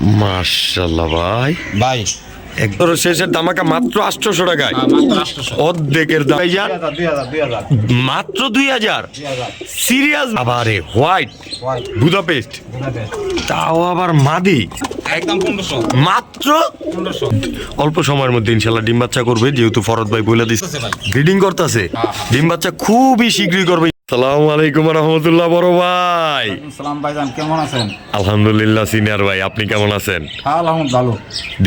মাশাল্লাহ ভাই। ভাই একদম শেষের দামাকা মাত্র আটশোশো টাকায়। হ্যাঁ, অর্ধেকের দাম। মাত্র দুই হাজার। সিরিয়াস আবারে হোয়াইট। বুদাপেস্ট। তাও আবার মাদি। মাত্র অল্প সময়ের মধ্যে ইনশাল্লাহ ডিম বাচ্চা করবে যেহেতু ফরদ ভাই বলে দিচ্ছে ব্রিডিং করতেছে। হ্যাঁ। ডিম বাচ্চা খুবই শীঘ্রই করবে। সালাম আলাইকুম রহমতুল্লাহ বড় ভাই। সালাম ভাইজান কেমন আছেন? আলহামদুলিল্লাহ সিনিয়র ভাই আপনি কেমন আছেন? হ্যাঁ আলহামদুলিল্লাহ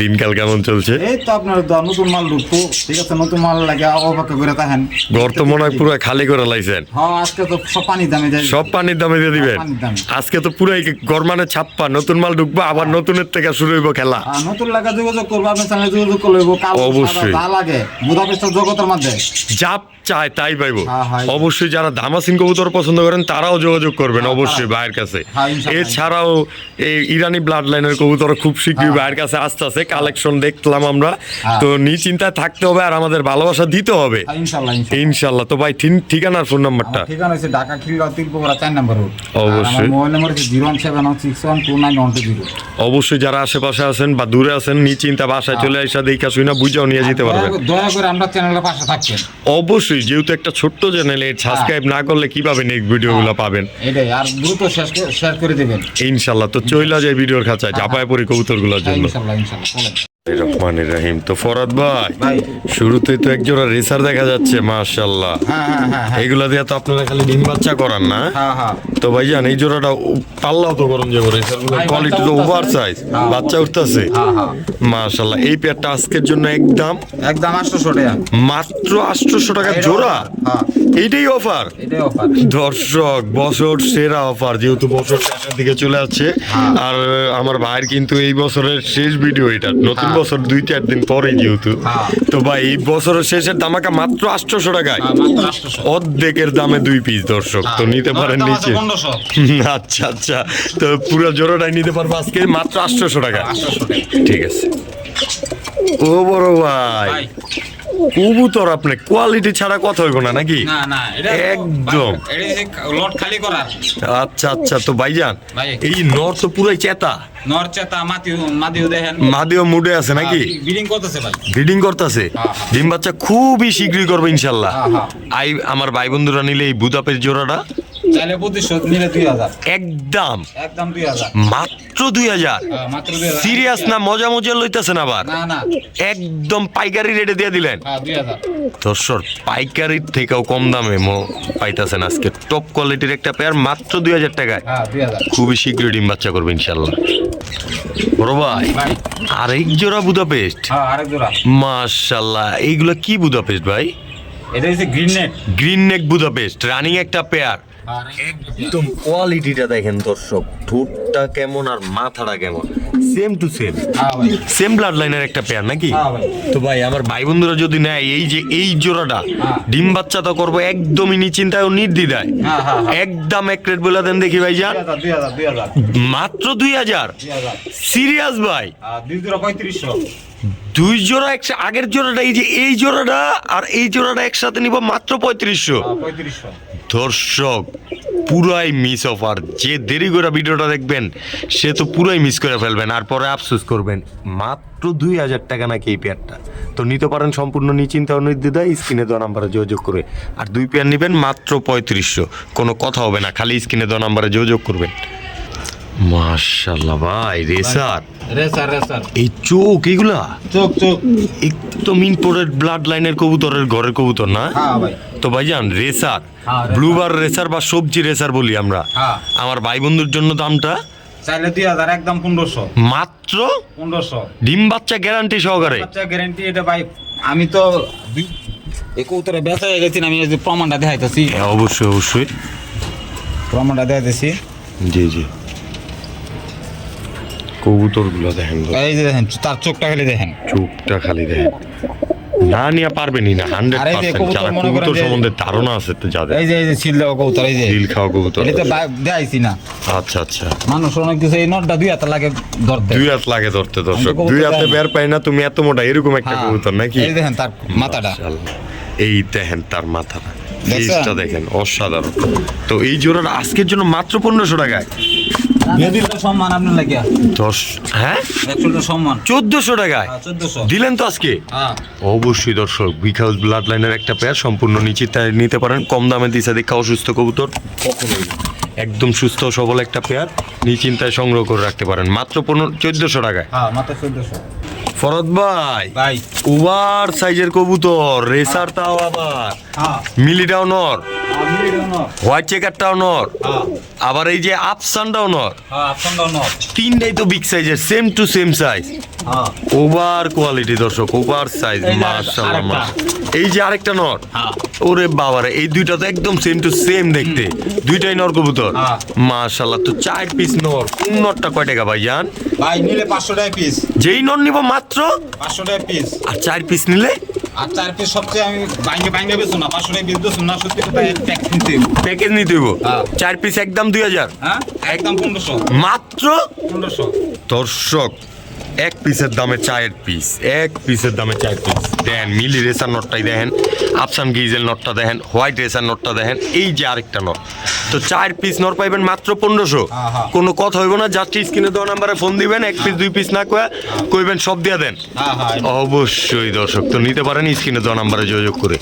দিনকাল কেমন চলছে? এই তো আপনার নতুন মাল ঢুকবো। ঠিক আছে নতুন মাল লাগে অপেক্ষা করে থাকেন। ঘর তো মনে হয় পুরো খালি করে লাইছেন। হ্যাঁ আজকে তো সব পানি দামে সব পানির দামে দিয়ে দিবেন? আজকে তো পুরাই গরমানে ছাপ্পা নতুন মাল ঢুকবো আবার নতুনের থেকে শুরু হইব খেলা। নতুন লাগা যোগাযোগ করব আপনার চ্যানেলে যোগাযোগ কাল অবশ্যই। যা লাগে। জগতের মধ্যে। জাপ চায় তাই পাইবো। হ্যাঁ, হ্যাঁ। অবশ্যই যারা দামাসিন কবুতর পছন্দ করেন তারাও যোগাযোগ করবেন অবশ্যই ভাইয়ের কাছে। হ্যাঁ, এছাড়াও এই ইরানি ব্লাড লাইনের কবুতর খুব শীঘ্রই হ্যাঁ। ভাইয়ের কাছে আসতে আছে কালেকশন দেখলাম আমরা। হ্যাঁ। তো নিশ্চিন্তায় থাকতে হবে আর আমাদের ভালোবাসা দিতে হবে। হ্যাঁ, ইনশাল্লাহ তো ভাই ঠিকানার ফোন নাম্বারটা ঠিকানা হচ্ছে ঢাকা খিলগাঁও তিলপুকুরা চার নম্বর রোড। অবশ্যই। মোবাইল নাম্বার হচ্ছে zero seven six one two nine one two zero. অবশ্যই যারা আশেপাশে আছেন বা দূরে আছেন নিশ্চিন্তা বাসায় চলে আসা দেখা শুই না বুঝাও নিয়ে যেতে পারবেন। দয়া করে আমরা চ্যানেলের পাশে থাকছেন অবশ্যই যেহেতু একটা ছোট্ট চ্যানেলে সাবস্ক্রাইব না করলে কীভাবে নেক্সট ভিডিওগুলো পাবেন? এটাই আর দ্রুত শেয়ার করে দেবেন। ইনশাল্লাহ তো চইলা যায় ভিডিওর খাঁচায় চাপায় পরি কবুতরগুলোর হ্যাঁ, জন্য। ইনশাল্লাহ ইনশাল্লাহ বলেন রহমান রহিম। তো ফরাদ ভাই শুরুতেই তো এক জোড়া রেসার দেখা যাচ্ছে মাশাল্লাহ হ্যাঁ হ্যাঁ হ্যাঁ দিয়ে তো আপনারা খালি ডিম বাচ্চা করান না। তো ভাইজান এই জোড়াটা পাল্লাও তো গরম যাব রেসার কোয়ালিটি তো ওভার সাইজ। বাচ্চা উঠতেছে। মাশাল্লাহ এই পেয়ারটা আজকের জন্য একদম একদম আটশোশো টাকা। মাত্র আটশোশো টাকা জোড়া? এইটাই অফার? এটাই অফার। দর্শক বছর সেরা অফার যেহেতু বছর শেষের দিকে চলে হ্যাঁ। আর আমার ভাইয়ের কিন্তু এই বছরের শেষ ভিডিও এটা। নতুন। বছর দুই চার দিন পরে যেহেতু। হ্যাঁ। তো ভাই এই বছরের শেষের দামাকা মাত্র আটশোশো টাকায়। হ্যাঁ অর্ধেকের দামে দুই পিস দর্শক। তো নিতে পারেন নিচে। আচ্ছা আচ্ছা। তো পুরো জোড়াটাই নিতে পারব আজকে মাত্র আটশোশো টাকা। ঠিক আছে। ও বড় ভাই কবুতর আপনি কোয়ালিটি ছাড়া কথা হইব না নাকি? একদম। আচ্ছা আচ্ছা তো ভাইজান এই নর তো পুরাই চেতা। দেখেন। মাদিও মুডে আছে নাকি? বিডিং করতেছে ভাই। ব্রিডিং করতেছে? হ্যাঁ, হ্যাঁ। ডিম বাচ্চা খুবই শীঘ্রই করবে ইনশাল্লাহ। হ্যাঁ, হ্যাঁ। আই আমার ভাই বন্ধুরা নিলে এই বুদাপের জোড়াটা। চাইলে পঁচিশশো নিলে দুই হাজার। একদম। একদম দুই হাজার। মাত্র দুই হাজার। হ্যাঁ, মাত্র দুই হাজার। সিরিয়াস না মজা মজা লইতেছেন আবার? না না। একদম পাইকারি রেটে দিয়ে দিলেন। হ্যাঁ দর্শক পাইকারির থেকেও কম দামে মো- পাইতাছেন আজকে। টপ কোয়ালিটির একটা পেয়ার মাত্র দুই হাজার টাকায়। হ্যাঁ খুবই শীঘ্রই ডিম বাচ্চা করবে ইনশাল্লাহ। বড় ভাই ভাই। আর এই জোড়া বুদাপেস্ট? মাশাল্লাহ এইগুলা কি বুদাপেস্ট ভাই? এটা হচ্ছে green net green neck Budapest running একটা পেয়ার একদম কোয়ালিটিটা দেখেন দর্শক ঠোঁটটা কেমন আর মাথাটা কেমন? Same to same same blood লাইনের একটা পেয়ার নাকি? হ্যাঁ তো ভাই আমার ভাই বন্ধুরা যদি নেয় এই যে এই জোড়াটা হ্যাঁ। ডিম বাচ্চা তো করব একদমই নিশ্চিন্তায় ও নির্দ্বিধায়। হ্যাঁ একদম এক রেট বলে দেন দেখি ভাই যান মাত্র দুই হাজার। সিরিয়াস ভাই। পঁয়ত্রিশশো। দুই জোড়া একসাথে আগের জোড়াটা এই যে এই জোড়াটা আর এই জোড়াটা একসাথে নিব মাত্র পঁয়ত্রিশশো। হ্যাঁ, দর্শক পুরাই মিস অফার যে দেরি করে ভিডিওটা দেখবেন সে তো পুরাই মিস করে ফেলবেন আর পরে আফসোস করবেন মাত্র দুই হাজার টাকা নাকি এই পেয়ারটা তো নিতে পারেন সম্পূর্ণ নিশ্চিন্তা ও নির্দ্বিধায় স্ক্রিনে দেওয়া নাম্বারে যোগাযোগ করে। আর দুই পেয়ার নেবেন মাত্র পঁয়ত্রিশশো। কোনো কথা হবে না খালি স্ক্রিনে দেওয়া নাম্বারে যোগাযোগ করবেন। মাশাল্লাহ ভাই রেসার। Racer racer. এই চোখ এগুলা চোখ চোখ। একদম ইম্পোর্টেড ব্লাড লাইনের কবুতরের ঘরের কবুতর না? হ্যাঁ ভাই। তো ভাইজান রেসার। হ্যাঁ, ব্লুবার রেসার বা সবজি রেসার বলি আমরা। হ্যাঁ। আমার ভাই বন্ধুর জন্য দামটা? চাইলে দুই হাজার একদম পনেরোশো। মাত্র? পনেরোশো। ডিম বাচ্চা গ্যারান্টি সহকারে? বাচ্চা গ্যারেন্টি এটা ভাই আমি তো এই কৌতরে বেচা হয়ে গেছি আমি প্রমাণটা দেখাইতেছি। হ্যাঁ, অবশ্যই অবশ্যই। প্রমাণটা দেখাইতেছি। জি জি। কবুতরগুলো দেখেন এই যে দেখেন তার চোখটা খালি দেখেন। চোখটা খালি দেখেন। না নিয়ে পারবেনি না হান্ড্রেড পার্সেন্ট যারা কবুতর সম্বন্ধে ধারণা আছে তো যাদের। এই যে এই যে ছিল দেওয়া কৌতর এই যে। দিল খাওয়া কবুতর। এটা দেখাইছি না। আচ্ছা আচ্ছা। মানুষ অনেক কিছু এই নটটা দুই হাতে লাগে ধরতে। দুই হাত লাগে ধরতে দর্শক। দুই হাতে বের পাই না তুমি এত মোটা এরকম একটা হ্যাঁ। কবুতর নাকি? এই দেখেন তার মাথাটা। এই দেখেন তার মাথাটা। দেখেন অসাধারণ। তো এই জোড়াটা আজকের জন্য মাত্র পনেরোশো টাকায়। সম্মান আপনার লাগিয়া দশ হ্যাঁ? একশোটা সম্মান। চোদ্দশো টাকায়? চোদ্দশো। দিলেন তো আজকে? হ্যাঁ। অবশ্যই দর্শক বিকাশ ব্লাড লাইনের একটা পেয়ার সম্পূর্ণ নিশ্চিত নিতে পারেন। কম দামে দিশা দীক্ষা অসুস্থ কবুতর। একদম সুস্থ সবল একটা পেয়ার নিশ্চিন্তায় সংগ্রহ করে রাখতে পারেন। মাত্র পনেরো চোদ্দশো টাকায়। হ্যাঁ মাত্র চোদ্দশো। ফরদ ভাই ভাই। ওভার সাইজের কবুতর রেসার তাও আবার। হ্যাঁ। মিলিটাও নর। হোয়াইট চেকারটাও নর। আবার এই যে আপসানটাও নর। তিনটাই তো বিগ সাইজের same to same size over quality দর্শক ওভার সাইজ মাশাআল্লাহ এই যে আরেকটা নর। হ্যাঁ। ওরে বাবারে এই দুইটা তো একদম সেম টু সেম দেখতে। দুইটাই নর কবুতর। হ্যাঁ। মাশাআল্লাহ তো চার পিস নর। কোন নরটা কয় টাকা ভাই জান ভাই নিলে পাঁচশো টাকা পিস যেই নর নিব মাত্র? পাঁচশো টাকা পিস আর চার পিস নিলে? আর সবচেয়ে আমি বাইঙ্গে বাইঙ্গে বেছো না পাঁচশো টাকা না সত্যি কথা নিতে প্যাকেজ নিতে হইব হ্যাঁ। চার পিস একদম দুই হাজার। হ্যাঁ একদম পনেরোশো। মাত্র? পনেরোশো। দর্শক এক পিসের দামে চায়ের পিস এক পিসের দামে চার পিস। দেখেন মিলি রেসার নটটাই দেখেন আফসান গিজেল নটটা দেখেন হোয়াইট রেসার নটটা দেখেন এই যে আরেকটা নট। তো চার পিস নর পাইবেন মাত্র পনেরোশো। কোনো কথা হইব না জাস্ট স্ক্রিনে দেওয়া নাম্বারে ফোন দিবেন এক পিস দুই পিস না কয়ে কইবেন সব দিয়ে দেন। অবশ্যই দর্শক তো নিতে পারেন স্ক্রিনে দেওয়া নাম্বারে যোগাযোগ করে।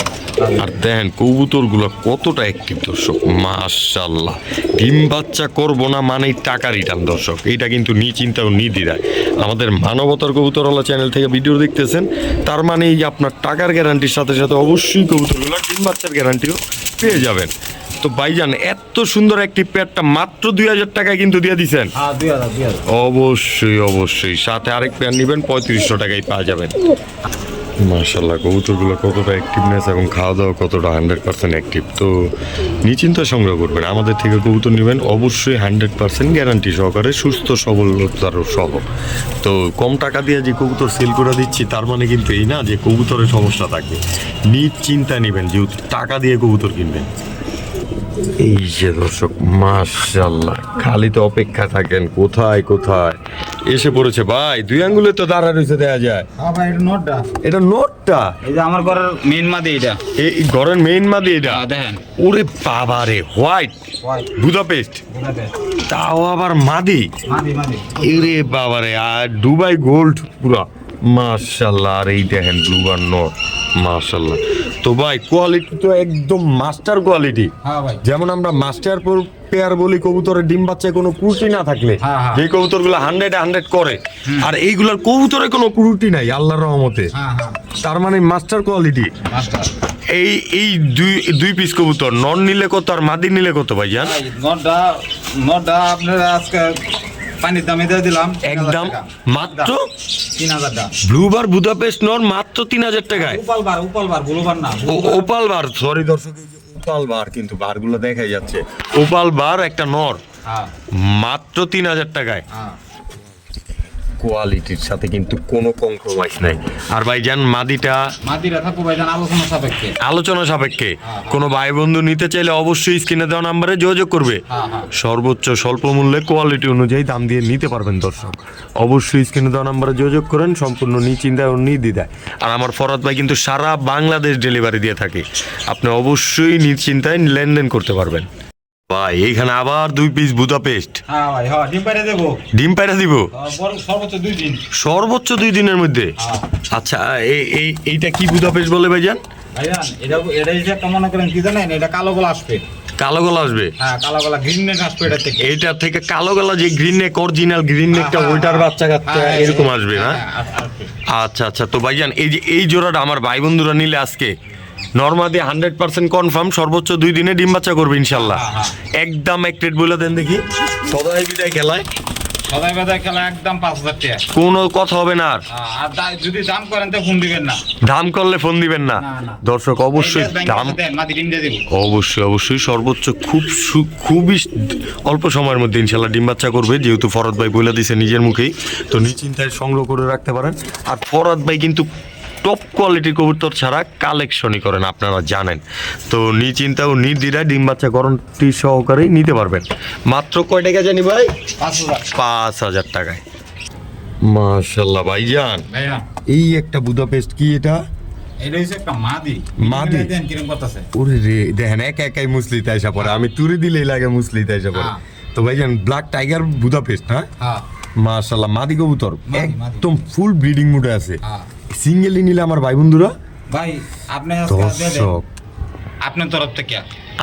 আর দেখেন কবুতরগুলো কতটা অ্যাক্টিভ দর্শক মাশাল্লাহ ডিম বাচ্চা করব না মানেই টাকা রিটার্ন দর্শক এইটা কিন্তু নি চিন্তা ও নির্দিদায় আমাদের মানবতার কবুতরওয়ালা চ্যানেল থেকে ভিডিও দেখতেছেন তার মানে এই আপনার টাকার গ্যারান্টির সাথে সাথে অবশ্যই কবুতরগুলো ডিম বাচ্চার গ্যারান্টিও পেয়ে যাবেন। তো ভাইজান এত সুন্দর একটি পেয়ারটা মাত্র দুই হাজার টাকায় কিন্তু দিয়ে দিছেন। হ্যাঁ অবশ্যই অবশ্যই। সাথে আরেক পেয়ার নেবেন পঁয়ত্রিশশো টাকায় পাওয়া যাবেন মার্শাল্লাহ কবুতরগুলো কতটা অ্যাক্টিভনেস এবং খাওয়া দাওয়া কতটা হান্ড্রেড পার্সেন্ট অ্যাক্টিভ তো নিশ্চিন্ত সংগ্রহ করবেন। আমাদের থেকে কবুতর নেবেন অবশ্যই হান্ড্রেড পার্সেন্ট গ্যারান্টি সহকারে সুস্থ সবলতার সহ। তো কম টাকা দিয়ে যে কবুতর সেল করে দিচ্ছি তার মানে কিন্তু এই না যে কবুতরের সমস্যা থাকবে। নিশ্চিন্তা নেবেন যেহেতু টাকা দিয়ে কবুতর কিনবেন। এই যে দর্শক মাশাল্লাহ খালি তো অপেক্ষা থাকেন কোথায় কোথায়? এসে পড়েছে ভাই দুই আঙ্গুলে তো দাঁড়া রয়েছে দেয়া যায়। হ্যাঁ এটা নোটটা। এটা নোটটা? এই যে আমার ঘরের মেন মাদি এটা। এই ঘরের মেইন মাদি এটা? হ্যাঁ, দেখেন। ওরে বাবা রে হোয়াইট। বুদাপেস্ট। তাও আবার মাদি? মাদি মাদি। এরে বাবা রে আর দুবাই গোল্ড পুরা। মাশাল্লাহ আর এই দেখেন ব্লুবার নোট মাশাল্লাহ তো ভাই কোয়ালিটি তো একদম মাস্টার কোয়ালিটি হ্যাঁ যেমন আমরা মাস্টার পেয়ার বলি কবুতরের ডিম বাচ্চায় কোনো ক্রুটি না থাকলে হ্যাঁ, হ্যাঁ। যে কবুতরগুলো হান্ড্রেড হান্ড্রেড করে আর এইগুলোর কবুতরে কোনো ক্রুটি নাই আল্লাহর রহমতে। তার মানে মাস্টার কোয়ালিটি এই এই দুই দুই পিস কবুতর নন নিলে কত আর মাদি নিলে কত ভাই জান? ভাই নটটা নটটা আপনার আজকে পানির দামে দিয়ে দিলাম একদম মাত্র তিন হাজার টাকা ব্লুবার বুদাপেস্ট নর মাত্র তিন হাজার টাকায়। না সরি দর্শক ওপাল বার কিন্তু বারগুলো দেখাই যাচ্ছে। ওপাল বার একটা নর হ্যাঁ। মাত্র তিন হাজার টাকায়। হ্যাঁ। কোয়ালিটির সাথে কিন্তু কোনো কম্প্রোমাইজ নাই। আর ভাইজান মাদিটা মাদিরা থাকব ভাই জান আলোচনা সাপেক্ষে। আলোচনা সাপেক্ষে। হ্যাঁ। কোনো ভাই বন্ধু নিতে চাইলে অবশ্যই স্ক্রিনে দেওয়া নাম্বারে যোগাযোগ করবে। হ্যাঁ হ্যাঁ। সর্বোচ্চ স্বল্প মূল্যে কোয়ালিটি অনুযায়ী দাম দিয়ে নিতে পারবেন দর্শক। অবশ্যই স্ক্রিনে দেওয়া নাম্বারে যোগাযোগ করেন সম্পূর্ণ নিশ্চিন্তায় ও নির্দ্বিধায়। আর আমার ফরাদ ভাই কিন্তু সারা বাংলাদেশ ডেলিভারি দিয়ে থাকে। আপনি অবশ্যই নিশ্চিন্তায় লেনদেন করতে পারবেন। ভাই এইখানে আবার দুই পিস বুদাপেস্ট হ্যাঁ ভাই হ্যাঁ ডিম পাইরে দেবো। ডিম পায়রা দিব? সর্বোচ্চ দুই দিন। সর্বোচ্চ দুই দিনের মধ্যে? হ্যাঁ। আচ্ছা এই এই এইটা কি বুদাপেস্ট বলে ভাইজান? ভাইজান এটা এটা যে মনে করেন কি জানেন এটা কালো গলা আসবে। কালো গলা আসবে? হ্যাঁ কালো গলা গ্রিন নেট আসবে এটা থেকে। এইটা থেকে কালো গলা যে গ্রিন নেক অরিজিনাল গ্রিন নেকটা হ্যাঁ, ওইটার হ্যাঁ, বাচ্চা কাচ্চা হ্যাঁ, এরকম হ্যাঁ, আসবে না? হ্যাঁ। আচ্ছা আচ্ছা তো ভাইজান এই যে এই জোড়াটা আমার ভাই বন্ধুরা নিলে আজকে নর্মাদি হান্ড্রেড পার্সেন্ট কনফার্ম সর্বোচ্চ দুই দিনে ডিম বাচ্চা করবে ইনশাল্লাহ। হ্যাঁ, হ্যাঁ। একদম এক রেট বলে দেন দেখি। সদাই বিদায় খেলায়। সদাই বেদায় খেলা একদম পাঁচ হাজার টাকা। কোনো কথা হবে না আর। হ্যাঁ, যদি দাম করেন তো ফোন দিবেন না। দাম করলে ফোন দিবেন না। দর্শক অবশ্যই দাম অবশ্যই অবশ্যই। সর্বোচ্চ খুব খুবই অল্প সময়ের মধ্যে ইনশাল্লাহ ডিম বাচ্চা করবে যেহেতু ফরদ ভাই বলে দিছে নিজের মুখেই। তো নিশ্চিন্তায় সংগ্রহ করে রাখতে পারেন। আর ফরদ ভাই কিন্তু টপ কোয়ালিটির কবুতর ছাড়া কালেকশনই করেন আপনারা জানেন। তো নিশ্চিন্তা ও নির্দিরায় ডিম বাচ্চা করণটি সহকারেই নিতে পারবেন। মাত্র কয় টাকা জানি ভাই? পাঁচ হাজার। টাকায়। মাশাল্লাহ ভাইজান। এই একটা বুদাপেস্ট কি এটা? মাদি। মাদি? দেন কিরম করতেছে? ওরে রে দেখেন একা একাই মুসলি তাইসা পড়ে। আমি তুরি দিলেই লাগে মুসলি তাইসা পড়ে। তো ভাইজান ব্ল্যাক টাইগার বুদাপেস্ট মাশাল্লাহ মাদি কবুতর। একদম ফুল ব্রিডিং মুডে আছে। হ্যাঁ। সিঙ্গেলি নিলে আমার ভাই বন্ধুরা ভাই আপনি আজকে দর্শক। আপনার তরফ থেকে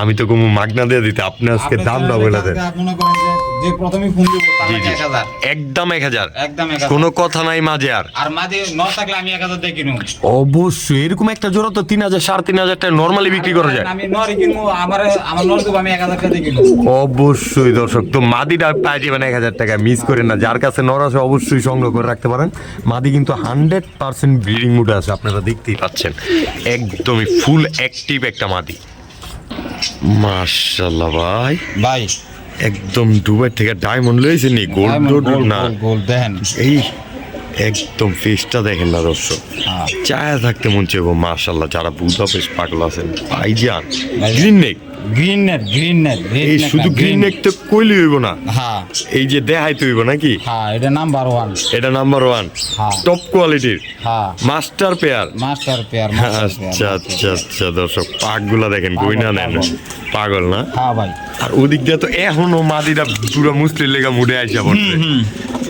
আমি তো কোনো মাগনা দিয়ে দিতে আপনি আজকে দামটা বলে দেন। মনে যে প্রথমে ফোন দিব তার একদম এক হাজার। একদম কোনো কথা নাই মাঝে আর। আর মাঝে ন থাকলে আমি এক হাজার দিয়ে অবশ্যই এরকম একটা জোড়া তো তিন হাজার সাড়ে তিন হাজার টাকা নর্মালি বিক্রি করা যায়। আমি নরি কিনবো আমার আমার নর দেবো আমি এক হাজার টাকা দিয়ে কিনবো অবশ্যই দর্শক তো মাদিটা পাই যাবেন এক হাজার টাকা মিস করেন না। যার কাছে নর আছে অবশ্যই সংগ্রহ করে রাখতে পারেন। মাদি কিন্তু হান্ড্রেড পার্সেন্ট ব্রিডিং মুডে আছে আপনারা দেখতেই পাচ্ছেন। একদমই ফুল অ্যাক্টিভ একটা মাদি। মার্শাল্লাহ ভাই। ভাই। একদম দুবাই থেকে ডায়মন্ড লইছে নি। গোল্ড গোল না গোল্ড দেখেন। এই একদম ফেসটা দেখেন না দর্শক। চায়া থাকতে মন চাইব মার্শাল্লাহ যারা বুধা ফেস পাগল আছেন ভাইজান। Green neck green net green net এই শুধু গ্রিন নেক তো কইলে হইব না। হ্যাঁ। এই যে দেখাইতে হইব নাকি? হ্যাঁ এটা নাম্বার ওয়ান এটা নাম্বার ওয়ান হ্যাঁ। টপ কোয়ালিটির হ্যাঁ। মাস্টার পেয়ার মাস্টার পেয়ার আচ্ছা আচ্ছা আচ্ছা দর্শক পাকগুলা দেখেন নেন। পাগল। না? হ্যাঁ ভাই। আর ওদিক দিয়ে তো এখনও মাদিরা পুরো মুসলিম লেগা মুড়ে আইসা পড়ছে।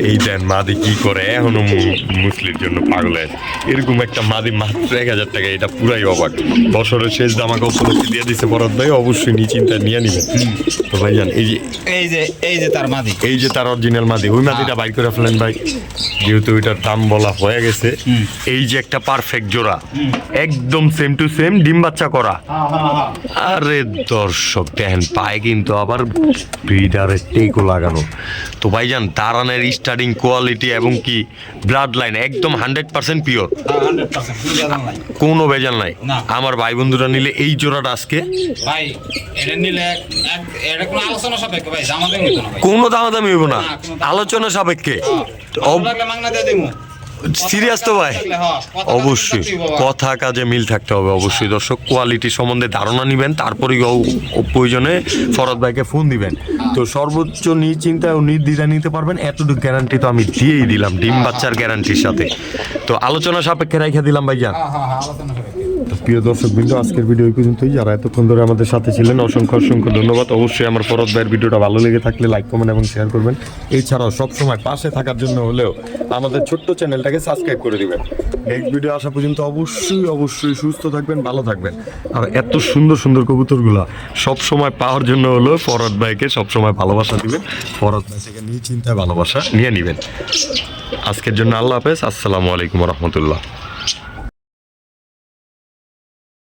এই দেন মাদি কি করে এখনও মু- মুসলির জন্য পাগল আছে এরকম একটা মাদি মাত্র এক হাজার টাকা এটা পুরাই অবাক। বছরের শেষ জামাকে উপলক্ষে দিয়ে দিছে বরদ ভাই অবশ্যই নিচিন্তা নিয়ে নিবেন তো ভাইজান এই যে এই যে এই যে তার মাদি। এই যে তার অরিজিনাল মাদি ওই মাদিটা বাইর করে ফেলেন ভাই। যেহেতু ওইটার দাম বলা হয়ে গেছে এই যে একটা পারফেক্ট জোড়া। একদম সেম টু সেম ডিম বাচ্চা করা। হ্যাঁ হ্যাঁ হ্যাঁ আরে দর্শক দেখেন পায়ে কিন্তু আবার ব্রিডারের টেকও লাগানো। তো ভাইজান তারানের স্টার্টিং কোয়ালিটি এবং কি ব্লাড লাইন একদম হান্ড্রেড পার্সেন্ট পিওর কোনো ভেজাল নাই। আমার ভাই বন্ধুরা নিলে এই জোড়াটা আজকে কোনো দামাদামি হইব না। আলোচনা সাপেক্ষে। হ্যাঁ, সিরিয়াস তো ভাই? হ্যাঁ, অবশ্যই। কথা কাজে মিল থাকতে হবে অবশ্যই। দর্শক কোয়ালিটি সম্বন্ধে ধারণা নেবেন ও প্রয়োজনে ফরদ ভাইকে ফোন দিবেন। তো সর্বোচ্চ নিশ্চিন্তায় ও নির্দ্বিধা নিতে পারবেন। এতটুকু গ্যারান্টি তো আমি দিয়েই দিলাম ডিম বাচ্চার গ্যারান্টির সাথে। তো আলোচনা সাপেক্ষে রেখে দিলাম ভাইজান। হ্যাঁ প্রিয় দর্শক বিন্দু, আজকের ভিডিও পর্যন্তই। যারা এতক্ষণ ধরে আমাদের সাথে ছিলেন, অসংখ্য অসংখ্য ধন্যবাদ। অবশ্যই আমার ফরদ ভাইয়ের ভিডিওটা ভালো লেগে থাকলে লাইক কমেন্ট এবং শেয়ার করবেন। এছাড়াও সবসময় পাশে থাকার জন্য হলেও আমাদের ছোট্ট চ্যানেলটাকে সাবস্ক্রাইব করে দিবেন। নেক্সট ভিডিও আসা পর্যন্ত অবশ্যই অবশ্যই সুস্থ থাকবেন, ভালো থাকবেন। আর এত সুন্দর সুন্দর কবুতরগুলা সবসময় পাওয়ার জন্য হলো ফরদ ভাইকে সবসময় ভালোবাসা দিবেন। ফরদ ভাই থেকে নিয়ে চিন্তায় ভালোবাসা নিয়ে নেবেন। আজকের জন্য আল্লাহ হাফেজ। আসসালামু আলাইকুম রহমতুল্লাহ।